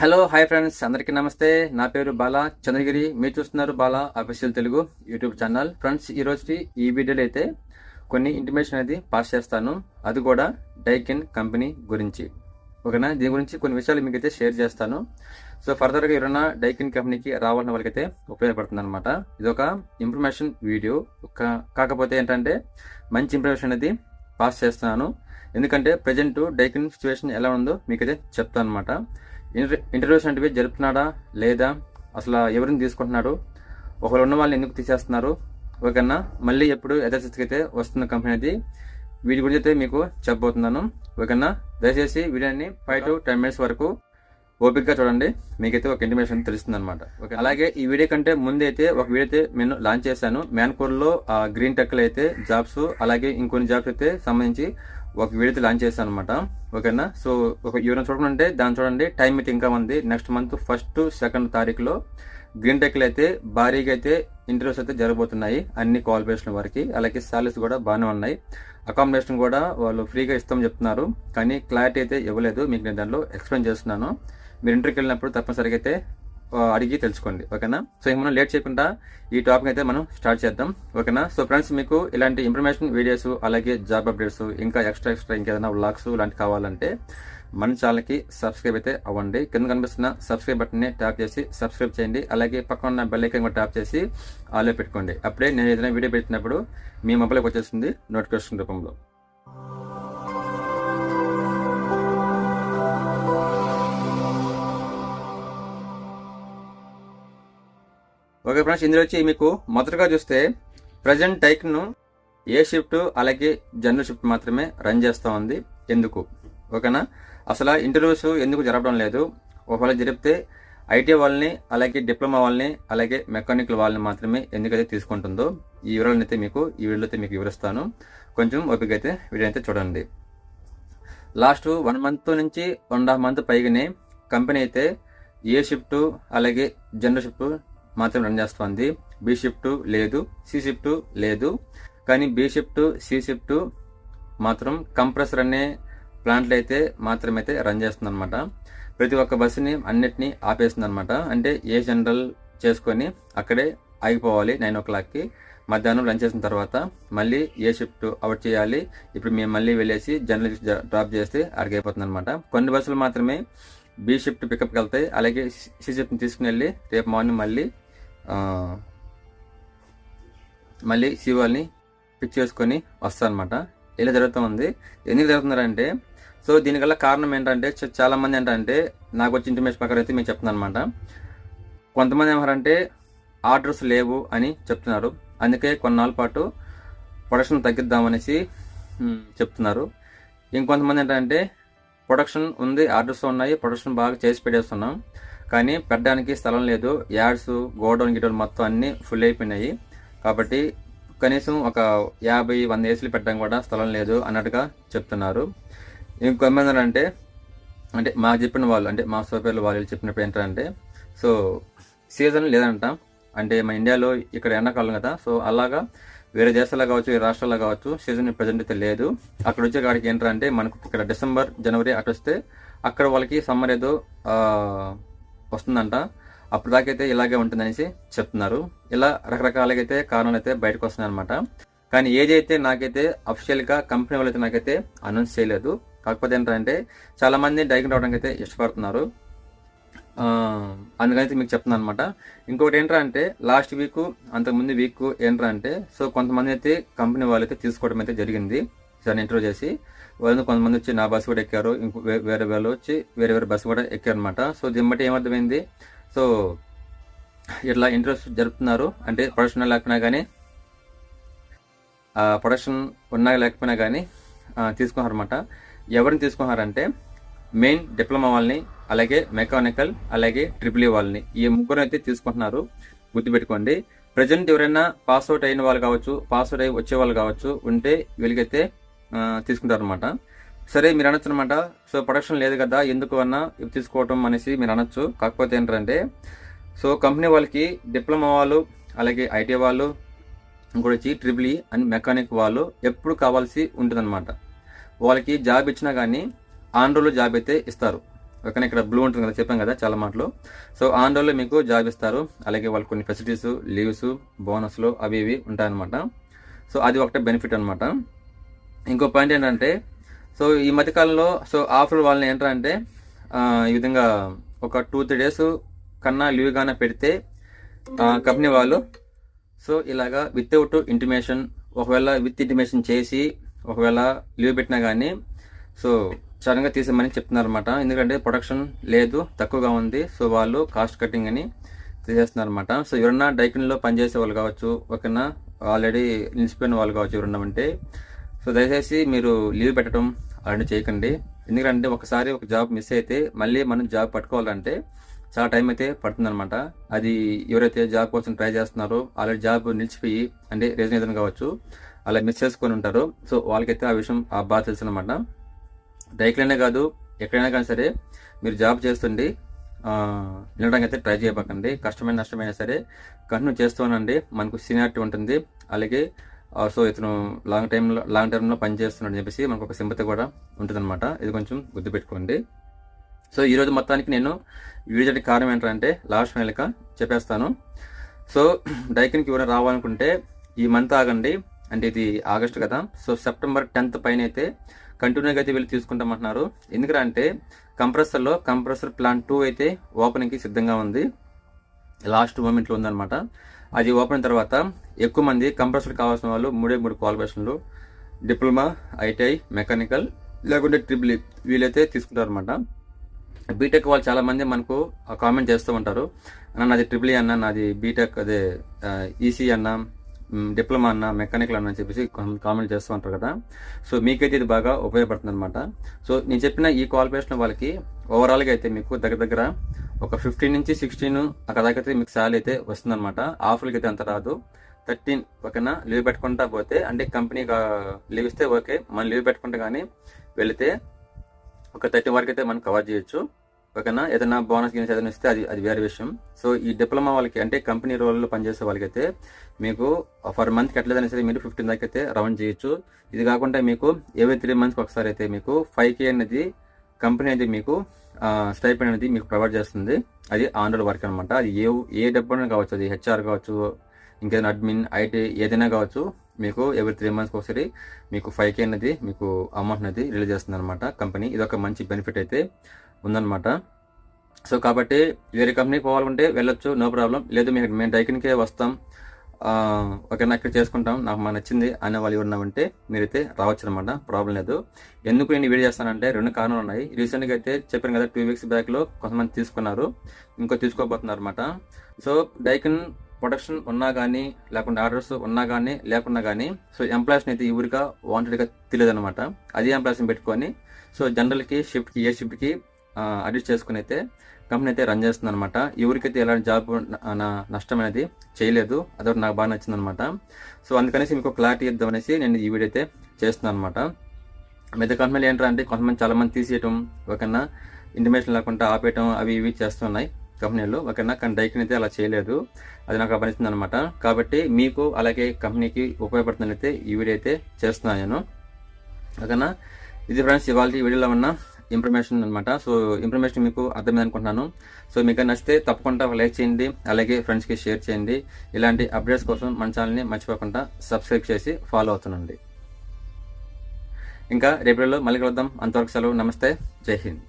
Hello hi friends అందరికీ నమస్తే. నా పేరు బాలా. చంద్రగిరి. మీరు చూస్తున్నారు Bala official Telugu YouTube channel. Friends ఈ రోజుకి ఈ వీడియోలో అయితే కొన్ని ఇంటిమేషన్ అనేది పాస్ చేస్తాను. అది కూడా డైకిన్ కంపెనీ గురించి. ఓకేనా? దీని గురించి కొన్ని విషయాలు మీకు అయితే షేర్ చేస్తాను సో ఫర్దర్గా ఎవరైనా డైకిన్ కంపెనీకి రావాలని వాళ్ళకైతే ఉపయోగపడుతుంది అనమాట ఇది ఒక ఇన్ఫర్మేషన్ వీడియో కా- కాకపోతే ఏంటంటే మంచి ఇన్ఫర్మేషన్ అనేది పాస్ చేస్తున్నాను. ఎందుకంటే ప్రజెంట్ డైకిన్ సిచ్యువేషన్ ఎలా ఉందో మీకైతే చెప్తాను అనమాట ఇంటర్వ్యూస్ అంటే జరుపుతున్నాడా? లేదా? అసలు ఎవరిని తీసుకుంటున్నాడు? ఒకవేళ ఉన్న వాళ్ళని ఎందుకు తీసేస్తున్నారు? ఓకేనా? మళ్ళీ ఎప్పుడు యథాస్థితికి అయితే వస్తున్న కంపెనీ అది వీటి గురించి అయితే మీకు చెప్పబోతున్నాను. ఓకేనా? దయచేసి వీడియోని ఫైవ్ టు టెన్ మినిట్స్ వరకు ఓపిక్గా చూడండి. మీకైతే ఒక ఇంటిమేషన్ తెలుస్తుంది అనమాట ఓకే అలాగే ఈ వీడియో కంటే ముందు అయితే ఒక వీడియో అయితే నేను లాంచ్ చేశాను. మ్యాన్కూర్లో గ్రీన్ టెక్లో అయితే జాబ్స్ అలాగే ఇంకొన్ని జాబ్స్ అయితే సంబంధించి ఒక వీడియో లాంచ్ చేశాను అనమాట ఓకేనా? సో ఒక ఎవరైనా చూడకుంటే దాన్ని చూడండి. టైం అయితే ఇంకా ఉంది. నెక్స్ట్ మంత్ ఫస్ట్ సెకండ్ తారీఖులో గ్రీన్ టెక్లు అయితే భారీగా అయితే ఇంటర్వ్యూస్ అయితే జరగబోతున్నాయి. అన్ని క్వాలిఫికేషన్ వరకు. అలాగే సాలరీస్ కూడా బాగానే ఉన్నాయి. అకామిడేషన్ కూడా వాళ్ళు ఫ్రీగా ఇస్తామని చెప్తున్నారు. కానీ క్లారిటీ అయితే ఇవ్వలేదు. మీకు నేను దాంట్లో ఎక్స్ప్లెయిన్ చేస్తున్నాను. మీరు ఇంటర్వ్యూకి వెళ్ళినప్పుడు తప్పనిసరిగా అయితే అడిగి తెలుసుకోండి ఓకేనా? సో ఇంక మనం లేట్ చేయకుండా ఈ టాపిక్ అయితే మనం స్టార్ట్ చేద్దాం ఓకేనా? సో ఫ్రెండ్స్ మీకు ఇలాంటి ఇన్ఫర్మేషన్ వీడియోస్ అలాగే జాబ్ అప్డేట్స్ ఇంకా ఎక్స్ట్రా ఎక్స్ట్రా ఇంకేదైనా వ్లాగ్స్ ఇలాంటి కావాలంటే మన ఛానల్కి సబ్స్క్రైబ్ అయితే అవ్వండి. కింద కనిపిస్తున్న సబ్స్క్రైబ్ బటన్ని ట్యాప్ చేసి సబ్స్క్రైబ్ చేయండి. అలాగే పక్కన ఉన్న బెల్ ఐకన్ కూడా ట్యాప్ చేసి ఆలో పెట్టుకోండి. అప్పుడే నేను ఏదైనా వీడియో పెట్టినప్పుడు మీ మొబైల్కి వచ్చేస్తుంది నోటిఫికేషన్ రూపంలో. ఓకే ఫ్రెండ్స్ ఇందులో వచ్చి మీకు మొదటగా చూస్తే ప్రజెంట్ టైక్ను ఏ షిఫ్ట్ అలాగే జనరల్ షిఫ్ట్ మాత్రమే రన్ చేస్తూ ఉంది. ఎందుకు? ఓకేనా? అసలు ఇంటర్వ్యూస్ ఎందుకు జరపడం లేదు? ఒకవేళ జరిపితే ఐటీ వాళ్ళని అలాగే డిప్లొమా వాళ్ళని అలాగే మెకానికల్ వాళ్ళని మాత్రమే ఎందుకైతే తీసుకుంటుందో ఈ వివరాలను అయితే మీకు ఈ వీడియోలో అయితే మీకు వివరిస్తాను. కొంచెం ఓపిక అయితే వీడియో అయితే చూడండి. లాస్ట్ వన్ మంత్ నుంచి వన్ అండ్ హాఫ్ మంత్ పైగానే కంపెనీ అయితే ఏ షిఫ్ట్ అలాగే జనరల్ షిఫ్ట్ మాత్రం రన్ చేస్తుంది. బి షిఫ్ట్ లేదు సి షిఫ్ట్ లేదు. కానీ బి షిఫ్ట్ సి షిఫ్ట్ మాత్రం కంప్రెసర్ అనే ప్లాంట్లు అయితే మాత్రమైతే రన్ చేస్తుంది అనమాట ప్రతి ఒక్క బస్సుని అన్నిటినీ ఆపేస్తుంది అనమాట అంటే ఏ జనరల్ చేసుకొని అక్కడే ఆగిపోవాలి నైన్ ఓ క్లాక్కి మధ్యాహ్నం లంచ్ చేసిన తర్వాత మళ్ళీ ఏ షిఫ్ట్ అవుట్ చేయాలి. ఇప్పుడు మేము మళ్ళీ వెళ్ళేసి జనరల్ డ్రాప్ చేస్తే అడిగైపోతుంది అనమాట కొన్ని బస్సులు మాత్రమే బి షిఫ్ట్ పికప్కి వెళ్తాయి. అలాగే సి షిఫ్ట్ని తీసుకుని వెళ్ళి రేపు మార్నింగ్ మళ్ళీ మళ్ళీ శివాల్ని పిక్ చేసుకొని వస్తారనమాట ఇలా జరుగుతుంది ఎందుకు జరుగుతున్నారంటే సో దీనికల్ల కారణం ఏంటంటే చ- ఏంటంటే నాకు వచ్చి ఇంటిమేషన్ ప్రకారం అయితే మేము చెప్తున్నాను అనమాట కొంతమంది ఏమంటారంటే ఆర్డర్స్ లేవు అని చెప్తున్నారు. అందుకే కొన్నాళ్ళ పాటు ప్రొడక్షన్ తగ్గిద్దామనేసి చెప్తున్నారు. ఇంకొంతమంది ఏంటంటే ప్రొడక్షన్ ఉంది ఆర్డర్స్ ఉన్నాయి ప్రొడక్షన్ బాగా చేసి పెట్టేస్తున్నాం. కానీ పెట్టడానికి స్థలం లేదు. యాడ్స్ గోడౌన్ గిడౌన్ మొత్తం అన్నీ ఫుల్ అయిపోయినాయి. కాబట్టి కనీసం ఒక యాభై వంద ఏసీలు పెట్టడం కూడా స్థలం లేదు అన్నట్టుగా చెప్తున్నారు. ఇంకొంతమంది అంటే అంటే మాకు చెప్పిన వాళ్ళు అంటే మా సోపేర్లు వాళ్ళు చెప్పినప్పుడు ఏంటంటే సో సీజన్ లేదంట. అంటే మన ఇండియాలో ఇక్కడ ఎండాకాలం కదా సో అలాగా వేరే దేశాల్లో కావచ్చు వేరే రాష్ట్రాల్లో కావచ్చు సీజన్ ప్రజెంట్ అయితే లేదు. అక్కడ వచ్చే కాడికి ఏంటంటే మనకు ఇక్కడ డిసెంబర్ జనవరి అటు వస్తే అక్కడ వాళ్ళకి సమ్మర్ ఏదో వస్తుందంట. అప్పుడు దాకైతే ఇలాగే ఉంటుందనేసి చెప్తున్నారు. ఇలా రకరకాలుగా అయితే కారణాలు అయితే బయటకు వస్తున్నాయి అనమాట కానీ ఏదైతే నాకైతే అఫిషియల్గా కంపెనీ వాళ్ళు అయితే నాకైతే అనౌన్స్ చేయలేదు. కాకపోతే ఏంటంటే చాలామంది డైకింగ్ రావడానికి అయితే ఇష్టపడుతున్నారు. ఆ, అందుకని మీకు చెప్తున్నాను అనమాట ఇంకొకటి ఏంటంటే లాస్ట్ వీక్ అంతకుముందు వీక్ ఏంటంటే సో కొంతమంది అయితే కంపెనీ వాళ్ళు అయితే తీసుకోవడం అయితే జరిగింది. సార్ ఇంటర్వ్యూ చేసి. వాళ్ళు కొంతమంది వచ్చి నా బస్సు కూడా ఎక్కారు ఇంకో వేరే వాళ్ళు వచ్చి వేరే వేరే బస్సు కూడా ఎక్కారు అనమాట సో దీన్ని బట్టి ఏమర్థమైంది? సో ఇట్లా ఇంట్రెస్ట్ జరుపుతున్నారు. అంటే ప్రొడక్షన్ లేకపోయినా కానీ ప్రొడక్షన్ ఉన్నా లేకపోయినా కానీ తీసుకున్నారన్నమాట. ఎవరిని తీసుకున్నారంటే మెయిన్ డిప్లొమా వాళ్ళని అలాగే మెకానికల్ అలాగే ట్రిపుల్ వాళ్ళని. ఈ ముగ్గురు అయితే తీసుకుంటున్నారు. గుర్తుపెట్టుకోండి. ప్రజెంట్ ఎవరైనా పాస్ అవుట్ అయిన వాళ్ళు కావచ్చు పాస్అవుట్ అయి వచ్చే వాళ్ళు కావచ్చు ఉంటే వీళ్ళకైతే తీసుకుంటారనమాట సరే మీరు అనొచ్చు అనమాట సో ప్రొడక్షన్ లేదు కదా ఎందుకు అన్నా తీసుకోవటం అనేసి మీరు అనొచ్చు. కాకపోతే ఏంటంటే సో కంపెనీ వాళ్ళకి డిప్లొమా వాళ్ళు అలాగే ఐటీ వాళ్ళు ఇంకోటి వచ్చి ట్రిపుల్ ఈ అండ్ మెకానిక్ వాళ్ళు ఎప్పుడు కావాల్సి ఉంటుందన్నమాట. వాళ్ళకి జాబ్ ఇచ్చినా కానీ ఆన్ జాబ్ అయితే ఇస్తారు. ఓకేనా ఇక్కడ బ్లూ ఉంటుంది కదా చెప్పాం కదా చాలా మాటలు. సో ఆన్ మీకు జాబ్ ఇస్తారు. అలాగే వాళ్ళు కొన్ని ఫెసిలిటీస్ లీవ్స్ బోనస్లు అవి ఇవి ఉంటాయన్నమాట. సో అది ఒకటే బెనిఫిట్ అనమాట ఇంకో పాయింట్ ఏంటంటే సో ఈ మధ్యకాలంలో సో ఆఫర్ వాళ్ళని ఏంటంటే ఈ విధంగా ఒక టూ త్రీ డేస్ కన్నా లీవ్ గానే పెడితే కంపెనీ వాళ్ళు సో ఇలాగా వితౌట్ ఇంటిమేషన్ ఒకవేళ విత్ ఇంటిమేషన్ చేసి ఒకవేళ లీవ్ పెట్టినా కానీ సో సడన్గా తీసేమని చెప్తున్నారు అనమాట ఎందుకంటే ప్రొడక్షన్ లేదు తక్కువగా ఉంది సో వాళ్ళు కాస్ట్ కటింగ్ అని తీసేస్తున్నారు అనమాట సో ఎవరన్నా డైకిన్లో పనిచేసే వాళ్ళు కావచ్చు ఓకేనా ఆల్రెడీ నిలిచిపోయిన వాళ్ళు కావచ్చు ఎవరన్నా అంటే సో దయచేసి మీరు లీవ్ పెట్టడం అలాంటి చేయకండి. ఎందుకంటే ఒకసారి ఒక జాబ్ మిస్ అయితే మళ్ళీ మనం జాబ్ పట్టుకోవాలంటే చాలా టైం అయితే పడుతుందనమాట అది ఎవరైతే జాబ్ కోసం ట్రై చేస్తున్నారో ఆల్రెడీ జాబ్ నిలిచిపోయి అంటే రీజన్ ఏదైనా కావచ్చు అలా మిస్ చేసుకొని ఉంటారు. సో వాళ్ళకైతే ఆ విషయం ఆ బాధ తెలుసు అనమాట డైక్లైనే కాదు ఎక్కడైనా కానీ సరే మీరు జాబ్ చేస్తుండి ఆ, నిలడానికి అయితే ట్రై చేయబాకండి కష్టమైన నష్టమైనా సరే కంటిన్యూ చేస్తూనండి మనకు సీనియారిటీ ఉంటుంది. అలాగే సో ఇతను లాంగ్ టైంలో లాంగ్ టర్మ్లో పని చేస్తున్నాడు అని చెప్పేసి మనకు ఒక సింపతి కూడా ఉంటుందన్నమాట. ఇది కొంచెం గుర్తుపెట్టుకోండి. సో ఈరోజు మొత్తానికి నేను వీడియో చేయడానికి కారణం ఏంటంటే లాస్ట్ ఫైనల్క చెప్పేస్తాను. సో డైకిన్కి ఎవరైనా రావాలనుకుంటే ఈ మంత్ ఆగండి. అంటే ఇది ఆగస్టు కదా. సో సెప్టెంబర్ టెన్త్ పైన అయితే కంటిన్యూగా అయితే వీళ్ళు తీసుకుంటామంటున్నారు. ఎందుకంటే కంప్రెసర్లో కంప్రెసర్ ప్లాన్ టూ అయితే ఓపెనింగ్కి సిద్ధంగా ఉంది. లాస్ట్ మూమెంట్లో ఉందన్నమాట. అది ఓపెన్ తర్వాత ఎక్కువ మంది కంప్రెసర్ కావాల్సిన వాళ్ళు మూడే మూడు క్వాలిఫికేషన్లు డిప్లొమా ఐటీఐ మెకానికల్ లేకుంటే ట్రిపుల్ వీలైతే తీసుకుంటారు అనమాట బీటెక్ వాళ్ళు చాలామంది మనకు కామెంట్ చేస్తూ ఉంటారు. అన్న నాది ట్రిపుల్ ఈ అన్న నాది బీటెక్ అదే ఈసీ అన్న డిప్లొమా అన్న మెకానికల్ అన్న అని చెప్పేసి కామెంట్ చేస్తూ ఉంటారు కదా. సో మీకైతే ఇది బాగా ఉపయోగపడుతుంది అనమాట సో నేను చెప్పిన ఈ క్వాలిఫికేషన్ వాళ్ళకి ఓవరాల్గా అయితే మీకు దగ్గర దగ్గర ఒక ఫిఫ్టీన్ నుంచి సిక్స్టీన్ అక్కడ దాకా అయితే మీకు శాలరీ అయితే వస్తుందన్నమాట. ఆఫర్లకి అయితే అంత రాదు. థర్టీన్ ఓకేనా లీవ్ పెట్టుకుంటా పోతే అంటే కంపెనీ లీవ్ ఇస్తే ఓకే మనం లీవ్ పెట్టుకుంటే కానీ వెళితే ఒక థర్టీ వరకు అయితే మనం కవర్ చేయొచ్చు. ఓకేనా ఏదైనా బోనస్ గినస్ ఏదైనా ఇస్తే అది అది వేరే విషయం. సో ఈ డిప్లొమా వాళ్ళకి అంటే కంపెనీ రోల్లో పనిచేసే వాళ్ళకైతే మీకు ఫర్ మంత్కి ఎట్లేదైనా సరే మీరు ఫిఫ్టీన్ దాకా అయితే రౌండ్ చేయొచ్చు. ఇది కాకుండా మీకు ఏవే త్రీ మంత్స్కి ఒకసారి అయితే మీకు ఫైవ్ కే అనేది కంపెనీ అనేది మీకు స్టైపెండ్ అనేది మీకు ప్రొవైడ్ చేస్తుంది. అది ఆండ్రాయిడ్ వర్క్ అనమాట అది ఏ ఏ డబ్బు కావచ్చు అది హెచ్ఆర్ కావచ్చు ఇంకేదైనా అడ్మిన్ ఐటీ ఏదైనా కావచ్చు మీకు ఎవరి త్రీ మంత్స్కి ఒకసారి మీకు ఫైవ్ కే అనేది మీకు అమౌంట్ అనేది రిలీజ్ చేస్తుంది అనమాట కంపెనీ ఇది ఒక మంచి బెనిఫిట్ అయితే ఉందన్నమాట. సో కాబట్టి వేరే కంపెనీకి పోవాలంటే వెళ్ళొచ్చు నో ప్రాబ్లం లేదు మేము మేము డైకిన్కే వస్తాం. ఓకే నాకు ఇక్కడ చేసుకుంటాం. నాకు మాకు నచ్చింది అనే వాళ్ళు ఉన్నామంటే మీరైతే రావచ్చు అనమాట ప్రాబ్లం లేదు. ఎందుకు నేను వీడియో చేస్తానంటే రెండు కారణాలు ఉన్నాయి. రీసెంట్గా అయితే చెప్పాను కదా టూ వీక్స్ బ్యాక్లో కొంతమంది తీసుకున్నారు. ఇంకో తీసుకోబోతున్నారు అనమాట సో డైకన్ ప్రొడక్షన్ ఉన్నా కానీ లేకుండా ఆర్డర్స్ ఉన్నా కానీ లేకున్నా కానీ సో ఎంప్లాయీస్ని అయితే ఎవరిగా ఊరిగా వాంటెడ్గా తెలియదు అనమాట అదే ఎంప్లాయీస్ని పెట్టుకొని సో జనరల్కి షిఫ్ట్కి ఏ షిఫ్ట్కి అడ్జస్ట్ చేసుకుని అయితే కంపెనీ అయితే రన్ చేస్తుంది అనమాట ఎవరికైతే ఎలాంటి జాబ్ నా- నష్టం అనేది చేయలేదు అదొకటి నాకు బాగా నచ్చింది అనమాట సో అందుకనేసి మీకు క్లారిటీ ఇద్దాం అనేసి నేను ఈ వీడియో అయితే చేస్తున్నాను అనమాట మిగతా కంపెనీలు ఏంటంటే కొంతమంది చాలామంది తీసేయటం ఒకన్నా ఇంటిమేషన్ లేకుండా ఆపేయటం అవి ఇవి చేస్తున్నాయి కంపెనీలు ఓకేనా కానీ డైకిన్ అయితే అలా చేయలేదు. అది నాకు అనిపిస్తుంది అనమాట కాబట్టి మీకు అలాగే కంపెనీకి ఉపయోగపడుతుందని అయితే ఈ వీడియో అయితే చేస్తున్నాను నేను. ఓకేనా ఇది ఫ్రెండ్స్ ఇవాళ ఈ వీడియోలో ఉన్న ఇన్ఫర్మేషన్ అనమాట సో ఇన్ఫర్మేషన్ మీకు అర్థమైంది అనుకుంటున్నాను సో మీకు నచ్చితే తప్పకుండా లైక్ చేయండి. అలాగే ఫ్రెండ్స్కి షేర్ చేయండి. ఇలాంటి అప్డేట్స్ కోసం మన ఛానల్ని మర్చిపోకుండా సబ్స్క్రైబ్ చేసి ఫాలో అవుతుండండి. ఇంకా రేపటిలో మళ్ళీ కలుద్దాం. అంతవరకు సెలవు. నమస్తే. జై హింద్.